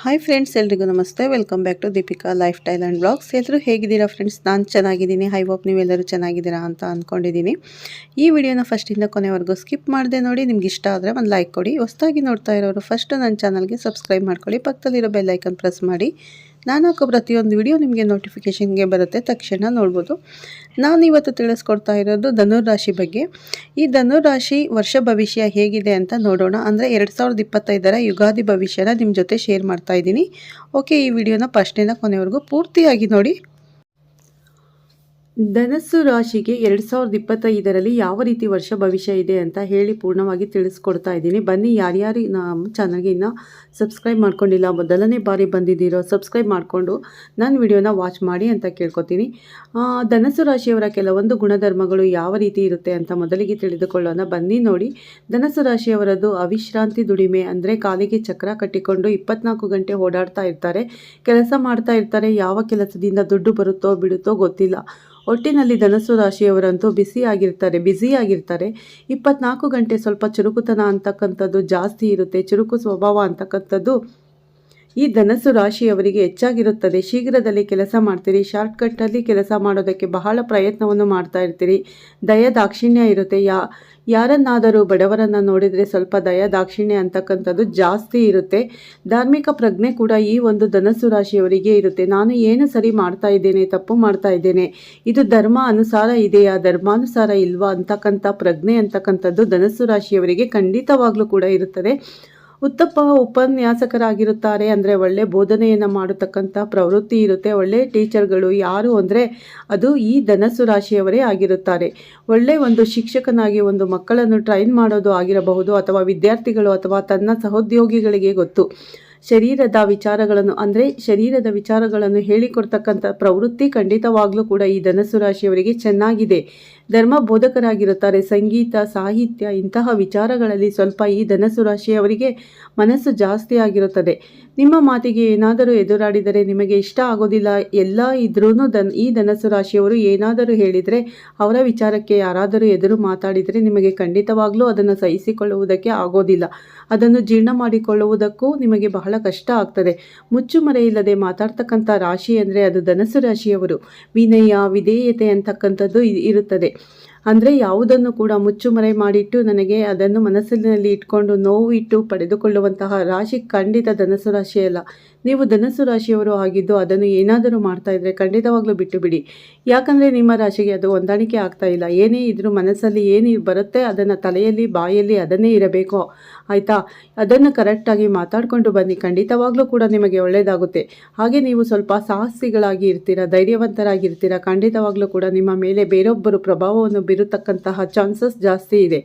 Hi friends ಎಲ್ರಿಗೂ ನಮಸ್ತೆ. Welcome back to Deepika life style and blogs ಎಲ್ಲರೂ ಹೇಗಿದ್ದೀರಾ ಫ್ರೆಂಡ್ಸ್ ನಾನು ಚೆನ್ನಾಗಿದ್ದೀನಿ. ಹೈ ಹೋಪ್ ನೀವೆಲ್ಲರೂ ಚೆನ್ನಾಗಿದ್ದೀರಾ ಅಂತ ಅಂದ್ಕೊಂಡಿದ್ದೀನಿ ಈ ವಿಡಿಯೋನ ಫಸ್ಟಿಂದ ಕೊನೆವರೆಗೂ ಸ್ಕಿಪ್ ಮಾಡದೆ ನೋಡಿ. ನಿಮ್ಗೆ ಇಷ್ಟ ಆದರೆ ಒಂದು ಲೈಕ್ ಕೊಡಿ. ಹೊಸದಾಗಿ ನೋಡ್ತಾ ಇರೋರು ಫಸ್ಟ್ ನನ್ನ ಚಾನಲ್ಗೆ ಸಬ್ಸ್ಕ್ರೈಬ್ ಮಾಡ್ಕೊಳ್ಳಿ. ಪಕ್ಕದಲ್ಲಿರೋ ಬೆಲ್ಲೈಕನ್ ಪ್ರೆಸ್ ಮಾಡಿ. ನಾನು ಹಾಕೋ ಪ್ರತಿಯೊಂದು ವಿಡಿಯೋ ನಿಮಗೆ ನೋಟಿಫಿಕೇಷನ್ಗೆ ಬರುತ್ತೆ, ತಕ್ಷಣ ನೋಡ್ಬೋದು. ನಾನು ಇವತ್ತು ತಿಳಿಸ್ಕೊಡ್ತಾ ಇರೋದು ಧನುರಾಶಿ ಬಗ್ಗೆ. ಈ ಧನುರಾಶಿ ವರ್ಷ ಭವಿಷ್ಯ ಹೇಗಿದೆ ಅಂತ ನೋಡೋಣ. ಅಂದರೆ ಎರಡು ಸಾವಿರದ ಇಪ್ಪತ್ತೈದರ ಯುಗಾದಿ ಭವಿಷ್ಯನ ನಿಮ್ಮ ಜೊತೆ ಶೇರ್ ಮಾಡ್ತಾ ಇದ್ದೀನಿ. ಓಕೆ ಈ ವಿಡಿಯೋನ ಫಸ್ಟಿಂದ ಕೊನೆವರೆಗೂ ಪೂರ್ತಿಯಾಗಿ ನೋಡಿ. ಧನಸ್ಸು ರಾಶಿಗೆ ಎರಡು ಸಾವಿರದ ಇಪ್ಪತ್ತೈದರಲ್ಲಿ ಯಾವ ರೀತಿ ವರ್ಷ ಭವಿಷ್ಯ ಇದೆ ಅಂತ ಹೇಳಿ ಪೂರ್ಣವಾಗಿ ತಿಳಿಸ್ಕೊಡ್ತಾ ಇದ್ದೀನಿ. ಬನ್ನಿ, ಯಾರ್ಯಾರು ನಮ್ಮ ಚಾನಲ್ಗೆ ಇನ್ನೂ ಸಬ್ಸ್ಕ್ರೈಬ್ ಮಾಡ್ಕೊಂಡಿಲ್ಲ, ಮೊದಲನೇ ಬಾರಿ ಬಂದಿದ್ದೀರೋ ಸಬ್ಸ್ಕ್ರೈಬ್ ಮಾಡಿಕೊಂಡು ನನ್ನ ವಿಡಿಯೋನ ವಾಚ್ ಮಾಡಿ ಅಂತ ಕೇಳ್ಕೊತೀನಿ. ಧನಸ್ಸು ರಾಶಿಯವರ ಕೆಲವೊಂದು ಗುಣಧರ್ಮಗಳು ಯಾವ ರೀತಿ ಇರುತ್ತೆ ಅಂತ ಮೊದಲಿಗೆ ತಿಳಿದುಕೊಳ್ಳೋಣ. ಬನ್ನಿ ನೋಡಿ, ಧನಸ್ಸು ರಾಶಿಯವರದ್ದು ಅವಿಶ್ರಾಂತಿ ದುಡಿಮೆ ಅಂದರೆ ಕಾಲಿಗೆ ಚಕ್ರ ಕಟ್ಟಿಕೊಂಡು ಇಪ್ಪತ್ನಾಲ್ಕು ಗಂಟೆ ಓಡಾಡ್ತಾ ಇರ್ತಾರೆ, ಕೆಲಸ ಮಾಡ್ತಾ ಇರ್ತಾರೆ, ಯಾವ ಕೆಲಸದಿಂದ ದುಡ್ಡು ಬರುತ್ತೋ ಬಿಡುತ್ತೋ ಗೊತ್ತಿಲ್ಲ. ಒಟ್ಟಿನಲ್ಲಿ ಧನಸ್ಸು ರಾಶಿಯವರಂತೂ ಬಿಸಿ ಆಗಿರ್ತಾರೆ ಬ್ಯುಸಿ ಆಗಿರ್ತಾರೆ. ಇಪ್ಪತ್ನಾಲ್ಕು ಗಂಟೆ ಸ್ವಲ್ಪ ಚುರುಕುತನ ಅಂತಕ್ಕಂಥದ್ದು ಜಾಸ್ತಿ ಇರುತ್ತೆ, ಚುರುಕು ಸ್ವಭಾವ ಅಂತಕ್ಕಂಥದ್ದು ಈ ಧನಸ್ಸು ರಾಶಿಯವರಿಗೆ ಹೆಚ್ಚಾಗಿರುತ್ತದೆ. ಶೀಘ್ರದಲ್ಲಿ ಕೆಲಸ ಮಾಡ್ತೀರಿ. ಶಾರ್ಟ್ಕಟ್ಟಲ್ಲಿ ಕೆಲಸ ಮಾಡೋದಕ್ಕೆ ಬಹಳ ಪ್ರಯತ್ನವನ್ನು ಮಾಡ್ತಾ ಇರ್ತೀರಿ. ದಯ ದಾಕ್ಷಿಣ್ಯ ಇರುತ್ತೆ. ಯಾ, ಯಾರನ್ನಾದರೂ ಬಡವರನ್ನು ನೋಡಿದರೆ ಸ್ವಲ್ಪ ದಯ ದಾಕ್ಷಿಣ್ಯ ಅಂತಕ್ಕಂಥದ್ದು ಜಾಸ್ತಿ ಇರುತ್ತೆ. ಧಾರ್ಮಿಕ ಪ್ರಜ್ಞೆ ಕೂಡ ಈ ಒಂದು ಧನಸ್ಸು ರಾಶಿಯವರಿಗೆ ಇರುತ್ತೆ. ನಾನು ಏನು ಸರಿ ಮಾಡ್ತಾ ಇದ್ದೇನೆ, ತಪ್ಪು ಮಾಡ್ತಾ ಇದ್ದೇನೆ, ಇದು ಧರ್ಮ ಅನುಸಾರ ಇದೆಯಾ, ಧರ್ಮಾನುಸಾರ ಇಲ್ವಾ ಅಂತಕ್ಕಂಥ ಪ್ರಜ್ಞೆ ಅಂತಕ್ಕಂಥದ್ದು ಧನಸ್ಸು ರಾಶಿಯವರಿಗೆ ಖಂಡಿತವಾಗ್ಲೂ ಕೂಡ ಇರುತ್ತದೆ. ಉತ್ತಮ ಉಪನ್ಯಾಸಕರಾಗಿರುತ್ತಾರೆ ಅಂದರೆ ಒಳ್ಳೆ ಬೋಧನೆಯನ್ನು ಮಾಡತಕ್ಕಂಥ ಪ್ರವೃತ್ತಿ ಇರುತ್ತೆ. ಒಳ್ಳೆ ಟೀಚರ್ಗಳು ಯಾರು ಅಂದರೆ ಅದು ಈ ಧನಸ್ಸು ರಾಶಿಯವರೇ ಆಗಿರುತ್ತಾರೆ. ಒಳ್ಳೆ ಒಂದು ಶಿಕ್ಷಕನಾಗಿ ಒಂದು ಮಕ್ಕಳನ್ನು ಟ್ರೈನ್ ಮಾಡೋದು ಆಗಿರಬಹುದು ಅಥವಾ ವಿದ್ಯಾರ್ಥಿಗಳು ಅಥವಾ ತನ್ನ ಸಹೋದ್ಯೋಗಿಗಳಿಗೆ ಗೊತ್ತು. ಶರೀರದ ವಿಚಾರಗಳನ್ನು, ಅಂದರೆ ಶರೀರದ ವಿಚಾರಗಳನ್ನು ಹೇಳಿಕೊಡ್ತಕ್ಕಂಥ ಪ್ರವೃತ್ತಿ ಖಂಡಿತವಾಗ್ಲೂ ಕೂಡ ಈ ಧನಸ್ಸು ರಾಶಿಯವರಿಗೆ ಚೆನ್ನಾಗಿದೆ. ಧರ್ಮ ಬೋಧಕರಾಗಿರುತ್ತಾರೆ ಸಂಗೀತ, ಸಾಹಿತ್ಯ ಇಂತಹ ವಿಚಾರಗಳಲ್ಲಿ ಸ್ವಲ್ಪ ಈ ಧನಸ್ಸು ರಾಶಿಯವರಿಗೆ ಮನಸ್ಸು ಜಾಸ್ತಿ ಆಗಿರುತ್ತದೆ. ನಿಮ್ಮ ಮಾತಿಗೆ ಏನಾದರೂ ಎದುರಾಡಿದರೆ ನಿಮಗೆ ಇಷ್ಟ ಆಗೋದಿಲ್ಲ, ಎಲ್ಲ ಇದ್ರೂ ದನ್ ಈ ಧನಸ್ಸು ರಾಶಿಯವರು ಏನಾದರೂ ಹೇಳಿದರೆ, ಅವರ ವಿಚಾರಕ್ಕೆ ಯಾರಾದರೂ ಎದುರು ಮಾತಾಡಿದರೆ ನಿಮಗೆ ಖಂಡಿತವಾಗ್ಲೂ ಅದನ್ನು ಸಹಿಸಿಕೊಳ್ಳುವುದಕ್ಕೆ ಆಗೋದಿಲ್ಲ. ಅದನ್ನು ಜೀರ್ಣ ಮಾಡಿಕೊಳ್ಳುವುದಕ್ಕೂ ನಿಮಗೆ ಬಹಳ ಕಷ್ಟ ಆಗ್ತದೆ. ಮುಚ್ಚುಮರೆ ಇಲ್ಲದೆ ಮಾತಾಡ್ತಕ್ಕಂಥ ರಾಶಿ ಅಂದರೆ ಅದು ಧನಸ್ಸು ರಾಶಿಯವರು. ವಿನಯ, ವಿಧೇಯತೆ ಅಂತಕ್ಕಂಥದ್ದು ಇರುತ್ತದೆ. ಅಂದರೆ ಯಾವುದನ್ನು ಕೂಡ ಮುಚ್ಚುಮರೆ ಮಾಡಿಟ್ಟು ನನಗೆ ಅದನ್ನು ಮನಸ್ಸಿನಲ್ಲಿ ಇಟ್ಕೊಂಡು ನೋವು ಇಟ್ಟು ಪಡೆದುಕೊಳ್ಳುವಂತಹ ರಾಶಿ ಖಂಡಿತ ಧನಸ್ಸು ರಾಶಿಯಲ್ಲ ನೀವು ಧನಸ್ಸು ರಾಶಿಯವರು ಆಗಿದ್ದು ಅದನ್ನು ಏನಾದರೂ ಮಾಡ್ತಾ ಇದ್ರೆ ಖಂಡಿತವಾಗ್ಲೂ ಬಿಟ್ಟು ಬಿಡಿ. ಯಾಕಂದರೆ ನಿಮ್ಮ ರಾಶಿಗೆ ಅದು ಹೊಂದಾಣಿಕೆ ಆಗ್ತಾ ಇಲ್ಲ. ಏನೇ ಇದ್ರೂ ಮನಸ್ಸಲ್ಲಿ ಏನು ಬರುತ್ತೆ ಅದನ್ನು ತಲೆಯಲ್ಲಿ, ಬಾಯಲ್ಲಿ ಅದನ್ನೇ ಇರಬೇಕು. ಆಯಿತಾ? ಅದನ್ನು ಕರೆಕ್ಟಾಗಿ ಮಾತಾಡಿಕೊಂಡು ಬನ್ನಿ. ಖಂಡಿತವಾಗ್ಲೂ ಕೂಡ ನಿಮಗೆ ಒಳ್ಳೆಯದಾಗುತ್ತೆ ಹಾಗೆ ನೀವು ಸ್ವಲ್ಪ ಸಾಹಸಿಗಳಾಗಿ ಇರ್ತೀರಾ ಧೈರ್ಯವಂತರಾಗಿರ್ತೀರಾ ಖಂಡಿತವಾಗ್ಲೂ ಕೂಡ ನಿಮ್ಮ ಮೇಲೆ ಬೇರೊಬ್ಬರು ಪ್ರಭಾವವನ್ನು ಬೀರತಕ್ಕಂತಹ ಚಾನ್ಸಸ್ ಜಾಸ್ತಿ ಇದೆ.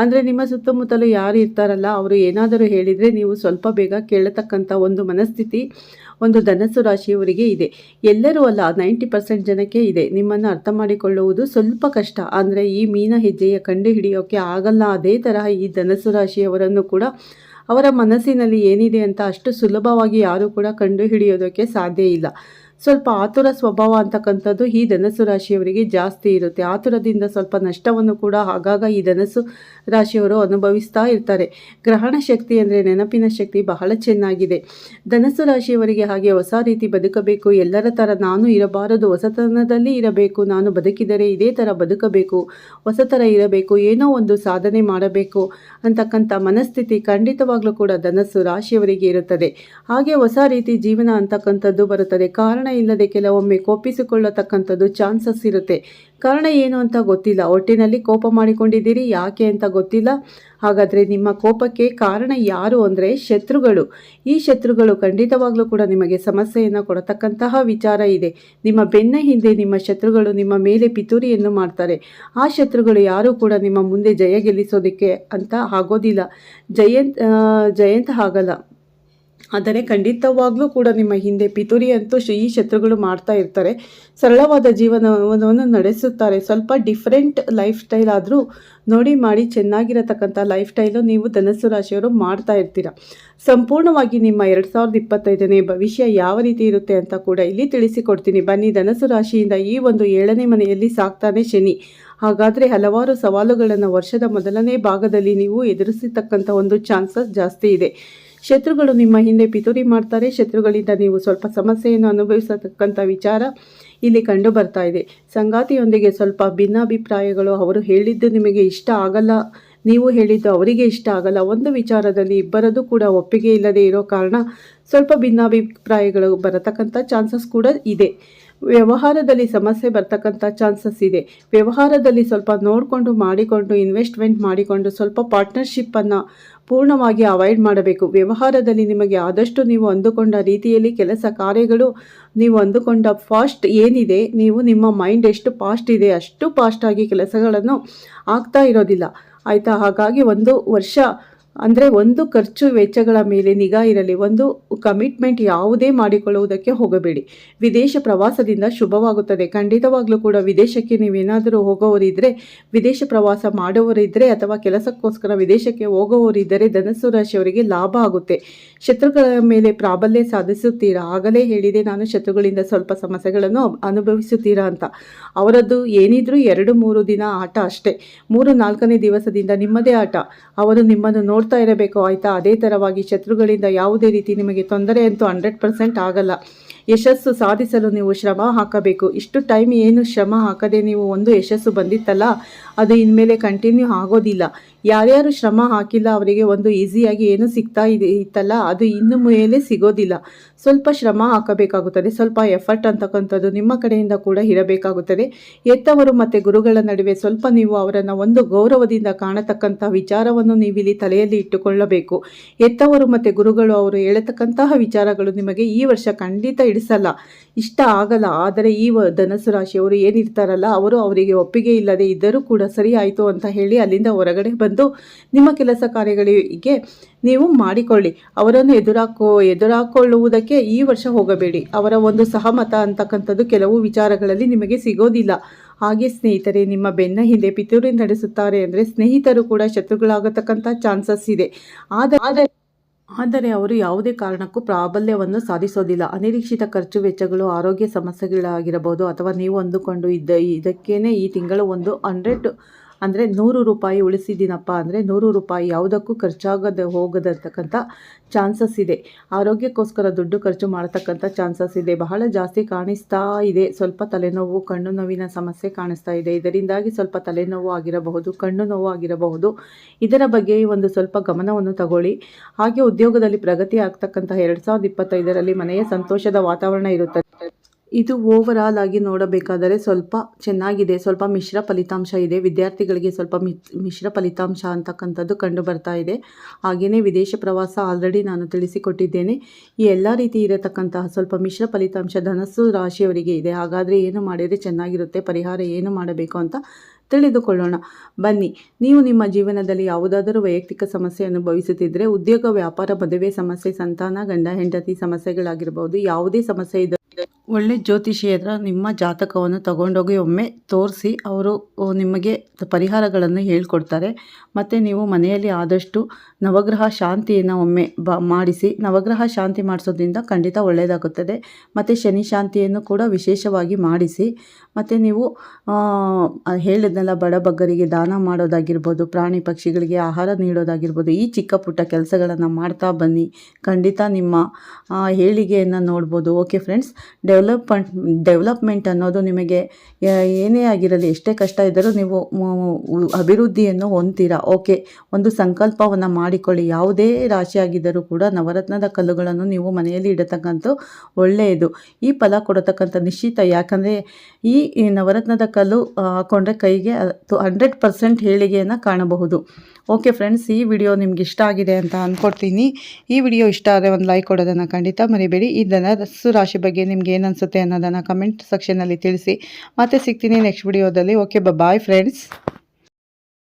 ಅಂದರೆ ನಿಮ್ಮ ಸುತ್ತಮುತ್ತಲು ಯಾರು ಇರ್ತಾರಲ್ಲ, ಅವರು ಏನಾದರೂ ಹೇಳಿದರೆ ನೀವು ಸ್ವಲ್ಪ ಬೇಗ ಕೇಳತಕ್ಕಂಥ ಒಂದು ಮನಸ್ಥಿತಿ, ಒಂದು ಧನಸ್ಸು ರಾಶಿಯವರಿಗೆ ಇದೆ. ಎಲ್ಲರೂ ಅಲ್ಲ ನೈಂಟಿ ಪರ್ಸೆಂಟ್ ಜನಕ್ಕೆ ಇದೆ. ನಿಮ್ಮನ್ನು ಅರ್ಥ ಮಾಡಿಕೊಳ್ಳುವುದು ಸ್ವಲ್ಪ ಕಷ್ಟ. ಅಂದರೆ ಈ ಮೀನ ಹೆಜ್ಜೆಯ ಕಂಡು ಹಿಡಿಯೋಕ್ಕೆ ಆಗಲ್ಲ ಅದೇ ತರಹ ಈ ಧನಸ್ಸು ರಾಶಿಯವರನ್ನು ಕೂಡ ಅವರ ಮನಸ್ಸಿನಲ್ಲಿ ಏನಿದೆ ಅಂತ ಅಷ್ಟು ಸುಲಭವಾಗಿ ಯಾರೂ ಕೂಡ ಕಂಡು ಹಿಡಿಯೋದಕ್ಕೆ ಸಾಧ್ಯ ಇಲ್ಲ. ಸ್ವಲ್ಪ ಆತುರ ಸ್ವಭಾವ ಅಂತಕ್ಕಂಥದ್ದು ಈ ಧನಸ್ಸು ರಾಶಿಯವರಿಗೆ ಜಾಸ್ತಿ ಇರುತ್ತೆ. ಆತುರದಿಂದ ಸ್ವಲ್ಪ ನಷ್ಟವನ್ನು ಕೂಡ ಆಗಾಗ ಈ ಧನಸ್ಸು ರಾಶಿಯವರು ಅನುಭವಿಸ್ತಾ ಇರ್ತಾರೆ. ಗ್ರಹಣ ಶಕ್ತಿ ಅಂದರೆ ನೆನಪಿನ ಶಕ್ತಿ ಬಹಳ ಚೆನ್ನಾಗಿದೆ. ಧನಸ್ಸು ರಾಶಿಯವರಿಗೆ ಹಾಗೆ ಹೊಸ ರೀತಿ ಬದುಕಬೇಕು. ಎಲ್ಲರ ಥರ ನಾನು ಇರಬಾರದು. ಹೊಸತನದಲ್ಲಿ ಇರಬೇಕು. ನಾನು ಬದುಕಿದರೆ ಇದೇ ಥರ ಬದುಕಬೇಕು. ಹೊಸ ಥರ ಇರಬೇಕು. ಏನೋ ಒಂದು ಸಾಧನೆ ಮಾಡಬೇಕು ಅಂತಕ್ಕಂಥ ಮನಸ್ಥಿತಿ ಖಂಡಿತವಾಗ್ಲೂ ಕೂಡ ಧನಸ್ಸು ರಾಶಿಯವರಿಗೆ ಇರುತ್ತದೆ. ಹಾಗೆ ಹೊಸ ರೀತಿ ಜೀವನ ಅಂತಕ್ಕಂಥದ್ದು ಬರುತ್ತದೆ. ಕಾರಣ ಇಲ್ಲದೆ ಕೆಲವೊಮ್ಮೆ ಕೋಪಿಸಿಕೊಳ್ಳತಕ್ಕಂಥದ್ದು ಚಾನ್ಸಸ್ ಇರುತ್ತೆ. ಕಾರಣ ಏನು ಅಂತ ಗೊತ್ತಿಲ್ಲ. ಒಟ್ಟಿನಲ್ಲಿ ಕೋಪ ಮಾಡಿಕೊಂಡಿದ್ದೀರಿ, ಯಾಕೆ ಅಂತ ಗೊತ್ತಿಲ್ಲ. ಹಾಗಾದರೆ ನಿಮ್ಮ ಕೋಪಕ್ಕೆ ಕಾರಣ ಯಾರು ಅಂದರೆ ಶತ್ರುಗಳು. ಈ ಶತ್ರುಗಳು ಖಂಡಿತವಾಗ್ಲೂ ಕೂಡ ನಿಮಗೆ ಸಮಸ್ಯೆಯನ್ನು ಕೊಡತಕ್ಕಂತಹ ವಿಚಾರ ಇದೆ. ನಿಮ್ಮ ಬೆನ್ನ ಹಿಂದೆ ನಿಮ್ಮ ಶತ್ರುಗಳು ನಿಮ್ಮ ಮೇಲೆ ಪಿತೂರಿಯನ್ನು ಮಾಡ್ತಾರೆ. ಆ ಶತ್ರುಗಳು ಯಾರೂ ಕೂಡ ನಿಮ್ಮ ಮುಂದೆ ಜಯ ಗೆಲ್ಲಿಸೋದಕ್ಕೆ ಅಂತ ಆಗೋದಿಲ್ಲ. ಜಯಂತ್ ಜಯಂತ ಆಗಲ್ಲ ಆದರೆ ಖಂಡಿತವಾಗ್ಲೂ ಕೂಡ ನಿಮ್ಮ ಹಿಂದೆ ಪಿತೂರಿ ಅಂತೂ ಈ ಶತ್ರುಗಳು ಮಾಡ್ತಾ ಇರ್ತಾರೆ. ಸರಳವಾದ ಜೀವನವನ್ನು ನಡೆಸುತ್ತಾರೆ. ಸ್ವಲ್ಪ ಡಿಫ್ರೆಂಟ್ ಲೈಫ್ ಸ್ಟೈಲ್ ಆದರೂ ನೋಡಿ ಮಾಡಿ ಚೆನ್ನಾಗಿರತಕ್ಕಂಥ ಲೈಫ್ ಸ್ಟೈಲು ನೀವು ಧನಸ್ಸು ರಾಶಿಯವರು ಮಾಡ್ತಾ ಇರ್ತೀರ. ಸಂಪೂರ್ಣವಾಗಿ ನಿಮ್ಮ ಎರಡು ಸಾವಿರದ ಇಪ್ಪತ್ತೈದನೇ ಭವಿಷ್ಯ ಯಾವ ರೀತಿ ಇರುತ್ತೆ ಅಂತ ಕೂಡ ಇಲ್ಲಿ ತಿಳಿಸಿಕೊಡ್ತೀನಿ. ಬನ್ನಿ, ಧನಸ್ಸು ರಾಶಿಯಿಂದ ಈ ಒಂದು ಏಳನೇ ಮನೆಯಲ್ಲಿ ಸಾಕ್ತಾನೆ ಶನಿ. ಹಾಗಾದರೆ ಹಲವಾರು ಸವಾಲುಗಳನ್ನು ವರ್ಷದ ಮೊದಲನೇ ಭಾಗದಲ್ಲಿ ನೀವು ಎದುರಿಸತಕ್ಕಂಥ ಒಂದು ಚಾನ್ಸಸ್ ಜಾಸ್ತಿ ಇದೆ. ಶತ್ರುಗಳು ನಿಮ್ಮ ಹಿಂದೆ ಪಿತೂರಿ ಮಾಡ್ತಾರೆ. ಶತ್ರುಗಳಿಂದ ನೀವು ಸ್ವಲ್ಪ ಸಮಸ್ಯೆಯನ್ನು ಅನುಭವಿಸತಕ್ಕಂಥ ವಿಚಾರ ಇಲ್ಲಿ ಕಂಡು ಬರ್ತಾ ಇದೆ. ಸಂಗಾತಿಯೊಂದಿಗೆ ಸ್ವಲ್ಪ ಭಿನ್ನಾಭಿಪ್ರಾಯಗಳು ಅವರು ಹೇಳಿದ್ದು ನಿಮಗೆ ಇಷ್ಟ ಆಗಲ್ಲ, ನೀವು ಹೇಳಿದ್ದು ಅವರಿಗೆ ಇಷ್ಟ ಆಗಲ್ಲ. ಒಂದು ವಿಚಾರದಲ್ಲಿ ಇಬ್ಬರದು ಕೂಡ ಒಪ್ಪಿಗೆ ಇಲ್ಲದೆ ಇರೋ ಕಾರಣ ಸ್ವಲ್ಪ ಭಿನ್ನಾಭಿಪ್ರಾಯಗಳು ಬರತಕ್ಕಂಥ ಚಾನ್ಸಸ್ ಕೂಡ ಇದೆ. ವ್ಯವಹಾರದಲ್ಲಿ ಸಮಸ್ಯೆ ಬರ್ತಕ್ಕಂಥ ಚಾನ್ಸಸ್ ಇದೆ. ವ್ಯವಹಾರದಲ್ಲಿ ಸ್ವಲ್ಪ ನೋಡಿಕೊಂಡು, ಮಾಡಿಕೊಂಡು ಇನ್ವೆಸ್ಟ್ಮೆಂಟ್ ಮಾಡಿಕೊಂಡು ಸ್ವಲ್ಪ ಪಾರ್ಟ್ನರ್ಶಿಪ್ಪನ್ನು ಪೂರ್ಣವಾಗಿ ಅವಾಯ್ಡ್ ಮಾಡಬೇಕು. ವ್ಯವಹಾರದಲ್ಲಿ ನಿಮಗೆ ಆದಷ್ಟು ನೀವು ಅಂದುಕೊಂಡ ರೀತಿಯಲ್ಲಿ ಕೆಲಸ ಕಾರ್ಯಗಳು ನೀವು ಅಂದುಕೊಂಡ ಫಾಸ್ಟ್ ಏನಿದೆ, ನೀವು ನಿಮ್ಮ ಮೈಂಡ್ ಎಷ್ಟು ಫಾಸ್ಟ್ ಇದೆ, ಅಷ್ಟು ಫಾಸ್ಟಾಗಿ ಕೆಲಸಗಳನ್ನು ಆಗ್ತಾ ಇರೋದಿಲ್ಲ. ಆಯಿತಾ? ಹಾಗಾಗಿ ಒಂದು ವರ್ಷ ಅಂದರೆ ಒಂದು ಖರ್ಚು ವೆಚ್ಚಗಳ ಮೇಲೆ ನಿಗಾ ಇರಲಿ, ಒಂದು ಕಮಿಟ್ಮೆಂಟ್ ಯಾವುದೇ ಮಾಡಿಕೊಳ್ಳುವುದಕ್ಕೆ ಹೋಗಬೇಡಿ. ವಿದೇಶ ಪ್ರವಾಸದಿಂದ ಶುಭವಾಗುತ್ತದೆ. ಖಂಡಿತವಾಗಲೂ ಕೂಡ ವಿದೇಶಕ್ಕೆ ನೀವೇನಾದರೂ ಹೋಗೋವರಿದ್ದರೆ ವಿದೇಶ ಪ್ರವಾಸ ಮಾಡುವವರಿದ್ದರೆ ಅಥವಾ ಕೆಲಸಕ್ಕೋಸ್ಕರ ವಿದೇಶಕ್ಕೆ ಹೋಗುವವರಿದ್ದರೆ ಧನಸ್ಸು ರಾಶಿಯವರಿಗೆ ಲಾಭ ಆಗುತ್ತೆ. ಶತ್ರುಗಳ ಮೇಲೆ ಪ್ರಾಬಲ್ಯ ಸಾಧಿಸುತ್ತೀರಾ? ಆಗಲೇ ಹೇಳಿದೆ, ನಾನು ಶತ್ರುಗಳಿಂದ ಸ್ವಲ್ಪ ಸಮಸ್ಯೆಗಳನ್ನು ಅನುಭವಿಸುತ್ತೀರಾ ಅಂತ. ಅವರದ್ದು ಏನಿದ್ರೂ ಎರಡು ಮೂರು ದಿನ ಆಟ ಅಷ್ಟೇ. ಮೂರು ನಾಲ್ಕನೇ ದಿವಸದಿಂದ ನಿಮ್ಮದೇ ಆಟ. ಅವರು ನಿಮ್ಮನ್ನು ನೋಡ್ತಾ ಇರಬೇಕು, ಆಯಿತಾ? ಅದೇ ಥರವಾಗಿ ಶತ್ರುಗಳಿಂದ ಯಾವುದೇ ರೀತಿ ನಿಮಗೆ ತೊಂದರೆ ಅಂತೂ ಹಂಡ್ರೆಡ್ ಪರ್ಸೆಂಟ್ ಆಗಲ್ಲ. ಯಶಸ್ಸು ಸಾಧಿಸಲು ನೀವು ಶ್ರಮ ಹಾಕಬೇಕು. ಇಷ್ಟು ಟೈಮ್ ಏನು ಶ್ರಮ ಹಾಕದೆ ನೀವು ಒಂದು ಯಶಸ್ಸು ಬಂದಿತ್ತಲ್ಲ, ಅದು ಇನ್ಮೇಲೆ ಕಂಟಿನ್ಯೂ ಆಗೋದಿಲ್ಲ. ಯಾರ್ಯಾರು ಶ್ರಮ ಹಾಕಿಲ್ಲ, ಅವರಿಗೆ ಒಂದು ಈಸಿಯಾಗಿ ಏನು ಸಿಗ್ತಾ ಇತ್ತಲ್ಲ, ಅದು ಇನ್ನು ಮೇಲೆ ಸಿಗೋದಿಲ್ಲ. ಸ್ವಲ್ಪ ಶ್ರಮ ಹಾಕಬೇಕಾಗುತ್ತದೆ, ಸ್ವಲ್ಪ ಎಫರ್ಟ್ ಅಂತಕ್ಕಂಥದ್ದು ನಿಮ್ಮ ಕಡೆಯಿಂದ ಕೂಡ ಇರಬೇಕಾಗುತ್ತದೆ. ಎತ್ತವರು ಮತ್ತು ಗುರುಗಳ ನಡುವೆ ಸ್ವಲ್ಪ ನೀವು ಅವರನ್ನು ಒಂದು ಗೌರವದಿಂದ ಕಾಣತಕ್ಕಂಥ ವಿಚಾರವನ್ನು ನೀವಿಲ್ಲಿ ತಲೆಯಲ್ಲಿ ಇಟ್ಟುಕೊಳ್ಳಬೇಕು. ಎತ್ತವರು ಮತ್ತು ಗುರುಗಳು ಅವರು ಹೇಳತಕ್ಕಂತಹ ವಿಚಾರಗಳು ನಿಮಗೆ ಈ ವರ್ಷ ಖಂಡಿತ ಇಡಿಸಲ್ಲ ಇಷ್ಟ ಆಗಲ್ಲ. ಆದರೆ ಈ ಧನಸು ರಾಶಿಯವರು ಏನಿರ್ತಾರಲ್ಲ, ಅವರು ಅವರಿಗೆ ಒಪ್ಪಿಗೆ ಇಲ್ಲದೆ ಇದ್ದರೂ ಕೂಡ ಸರಿ ಆಯಿತು ಅಂತ ಹೇಳಿ ಅಲ್ಲಿಂದ ಹೊರಗಡೆ ಬಂದು ನಿಮ್ಮ ಕೆಲಸ ಕಾರ್ಯಗಳಿಗೆ ನೀವು ಮಾಡಿಕೊಳ್ಳಿ. ಅವರನ್ನು ಎದುರಾಕೋ, ಎದುರಾಕೊಳ್ಳುವುದಕ್ಕೆ ಈ ವರ್ಷ ಹೋಗಬೇಡಿ. ಅವರ ಒಂದು ಸಹಮತ ಅಂತಕ್ಕಂಥದ್ದು ಕೆಲವು ವಿಚಾರಗಳಲ್ಲಿ ನಿಮಗೆ ಸಿಗೋದಿಲ್ಲ. ಹಾಗೆ ಸ್ನೇಹಿತರೆ, ನಿಮ್ಮ ಬೆನ್ನ ಹಿಂದೆ ಪಿತೂರಿ ನಡೆಸುತ್ತಾರೆ ಅಂದರೆ ಸ್ನೇಹಿತರು ಕೂಡ ಶತ್ರುಗಳಾಗತಕ್ಕಂಥ ಚಾನ್ಸಸ್ ಇದೆ. ಆದರೆ ಆದರೆ ಅವರು ಯಾವುದೇ ಕಾರಣಕ್ಕೂ ಪ್ರಾಬಲ್ಯವನ್ನು ಸಾಧಿಸೋದಿಲ್ಲ. ಅನಿರೀಕ್ಷಿತ ಖರ್ಚು, ವೆಚ್ಚಗಳು, ಆರೋಗ್ಯ ಸಮಸ್ಯೆಗಳಾಗಿರಬಹುದು. ಅಥವಾ ನೀವು ಅಂದುಕೊಂಡು ಇದ್ದ ಇದಕ್ಕೇನೆ ಈ ತಿಂಗಳು ಒಂದು ಹಂಡ್ರೆಡ್ ಅಂದರೆ ನೂರು ರೂಪಾಯಿ ಉಳಿಸಿದ್ದೀನಪ್ಪ ಅಂದರೆ ನೂರು ರೂಪಾಯಿ ಯಾವುದಕ್ಕೂ ಖರ್ಚಾಗದೆ ಹೋಗದಿರ್ತಕ್ಕಂಥ ಚಾನ್ಸಸ್ ಇದೆ. ಆರೋಗ್ಯಕ್ಕೋಸ್ಕರ ದುಡ್ಡು ಖರ್ಚು ಮಾಡತಕ್ಕಂಥ ಚಾನ್ಸಸ್ ಇದೆ. ಬಹಳ ಜಾಸ್ತಿ ಕಾಣಿಸ್ತಾ ಇದೆ. ಸ್ವಲ್ಪ ತಲೆನೋವು, ಕಣ್ಣು ನೋವಿನ ಸಮಸ್ಯೆ ಕಾಣಿಸ್ತಾ ಇದೆ. ಇದರಿಂದಾಗಿ ಸ್ವಲ್ಪ ತಲೆನೋವು ಆಗಿರಬಹುದು, ಕಣ್ಣು ನೋವು ಆಗಿರಬಹುದು. ಇದರ ಬಗ್ಗೆ ಒಂದು ಸ್ವಲ್ಪ ಗಮನವನ್ನು ತಗೊಳ್ಳಿ. ಹಾಗೆ ಉದ್ಯೋಗದಲ್ಲಿ ಪ್ರಗತಿ ಆಗ್ತಕ್ಕಂತಹ ಎರಡು ಸಾವಿರದ ಇಪ್ಪತ್ತೈದರಲ್ಲಿ ಮನೆಯ ಸಂತೋಷದ ವಾತಾವರಣ ಇರುತ್ತದೆ. ಇದು ಓವರ್ ಆಲ್ ಆಗಿ ನೋಡಬೇಕಾದರೆ ಸ್ವಲ್ಪ ಚೆನ್ನಾಗಿದೆ, ಸ್ವಲ್ಪ ಮಿಶ್ರ ಫಲಿತಾಂಶ ಇದೆ. ವಿದ್ಯಾರ್ಥಿಗಳಿಗೆ ಸ್ವಲ್ಪ ಮಿಶ್ರ ಫಲಿತಾಂಶ ಅಂತಕ್ಕಂಥದ್ದು ಕಂಡು ಬರ್ತಾ ಇದೆ. ಹಾಗೆಯೇ ವಿದೇಶ ಪ್ರವಾಸ ಆಲ್ರೆಡಿ ನಾನು ತಿಳಿಸಿಕೊಟ್ಟಿದ್ದೇನೆ. ಈ ಎಲ್ಲ ರೀತಿ ಇರತಕ್ಕಂತಹ ಸ್ವಲ್ಪ ಮಿಶ್ರ ಫಲಿತಾಂಶ ಧನಸ್ಸು ರಾಶಿಯವರಿಗೆ ಇದೆ. ಹಾಗಾದರೆ ಏನು ಮಾಡಿದರೆ ಚೆನ್ನಾಗಿರುತ್ತೆ, ಪರಿಹಾರ ಏನು ಮಾಡಬೇಕು ಅಂತ ತಿಳಿದುಕೊಳ್ಳೋಣ. ಬನ್ನಿ, ನೀವು ನಿಮ್ಮ ಜೀವನದಲ್ಲಿ ಯಾವುದಾದರೂ ವೈಯಕ್ತಿಕ ಸಮಸ್ಯೆ ಅನುಭವಿಸುತ್ತಿದ್ದರೆ ಉದ್ಯೋಗ, ವ್ಯಾಪಾರ, ಮದುವೆ ಸಮಸ್ಯೆ, ಸಂತಾನ, ಗಂಡ, ಹೆಂಡತಿ ಸಮಸ್ಯೆಗಳಾಗಿರಬಹುದು ಯಾವುದೇ ಸಮಸ್ಯೆ ಇದೆ ಒಳ್ಳೆ ಜ್ಯೋತಿಷಿ ಹತ್ರ ನಿಮ್ಮ ಜಾತಕವನ್ನು ತಗೊಂಡೋಗಿ ಒಮ್ಮೆ ತೋರಿಸಿ ಅವರು ನಿಮಗೆ ಪರಿಹಾರಗಳನ್ನು ಹೇಳ್ಕೊಡ್ತಾರೆ. ಮತ್ತು ನೀವು ಮನೆಯಲ್ಲಿ ಆದಷ್ಟು ನವಗ್ರಹ ಶಾಂತಿಯನ್ನು ಒಮ್ಮೆ ಬ, ಮಾಡಿಸಿ, ನವಗ್ರಹ ಶಾಂತಿ ಮಾಡಿಸೋದ್ರಿಂದ ಖಂಡಿತ ಒಳ್ಳೆಯದಾಗುತ್ತದೆ ಮತ್ತು ಶನಿ ಶಾಂತಿಯನ್ನು ಕೂಡ ವಿಶೇಷವಾಗಿ ಮಾಡಿಸಿ, ಮತ್ತು ನೀವು ಹೇಳಿದ್ನೆಲ್ಲ, ಬಡಬಗ್ಗರಿಗೆ ದಾನ ಮಾಡೋದಾಗಿರ್ಬೋದು, ಪ್ರಾಣಿ ಪಕ್ಷಿಗಳಿಗೆ ಆಹಾರ ನೀಡೋದಾಗಿರ್ಬೋದು, ಈ ಚಿಕ್ಕ ಪುಟ್ಟ ಕೆಲಸಗಳನ್ನು ಮಾಡ್ತಾ ಬನ್ನಿ. ಖಂಡಿತ ನಿಮ್ಮ ಹೇಳಿಗೆಯನ್ನು ನೋಡ್ಬೋದು. ಓಕೆ ಫ್ರೆಂಡ್ಸ್ ಡೆವಲಪ್ಮೆಂಟ್ ಡೆವಲಪ್ಮೆಂಟ್ ಅನ್ನೋದು ನಿಮಗೆ ಏನೇ ಆಗಿರಲಿ, ಎಷ್ಟೇ ಕಷ್ಟ ಇದ್ದರೂ ನೀವು ಅಭಿವೃದ್ಧಿಯನ್ನು ಹೊಂದ್ತೀರಾ? ಓಕೆ, ಒಂದು ಸಂಕಲ್ಪವನ್ನು ಮಾಡಿಕೊಳ್ಳಿ. ಯಾವುದೇ ರಾಶಿಯಾಗಿದ್ದರೂ ಕೂಡ ನವರತ್ನದ ಕಲ್ಲುಗಳನ್ನು ನೀವು ಮನೆಯಲ್ಲಿ ಇಡತಕ್ಕಂಥ ಒಳ್ಳೆಯದು. ಈ ಫಲ ಕೊಡತಕ್ಕಂಥ ನಿಶ್ಚಿತ, ಯಾಕಂದರೆ ಈ ನವರತ್ನದ ಕಲ್ಲು ಹಾಕೊಂಡ್ರೆ ಕೈಗೆ ಹಂಡ್ರೆಡ್ ಪರ್ಸೆಂಟ್ ಹೇಳಿಗೆಯನ್ನು ಕಾಣಬಹುದು. ಓಕೆ ಫ್ರೆಂಡ್ಸ್, ಈ ವಿಡಿಯೋ ನಿಮ್ಗೆ ಇಷ್ಟ ಆಗಿದೆ ಅಂತ ಅಂದ್ಕೊಡ್ತೀನಿ ಈ ವಿಡಿಯೋ ಇಷ್ಟ ಆದರೆ ಒಂದು ಲೈಕ್ ಕೊಡೋದನ್ನು ಖಂಡಿತ ಮರಿಬೇಡಿ. ಈ ಧನಸ್ಸು ರಾಶಿ ಬಗ್ಗೆ ನಿಮ್ಗೆ ಏನು ಅನಿಸುತ್ತೆ ಅನ್ನೋದನ್ನು ಕಮೆಂಟ್ ಸೆಕ್ಷನಲ್ಲಿ ತಿಳಿಸಿ. ಮತ್ತೆ ಸಿಗ್ತೀನಿ ನೆಕ್ಸ್ಟ್ ವಿಡಿಯೋದಲ್ಲಿ ಓಕೆ ಬಾಯ್ ಫ್ರೆಂಡ್ಸ್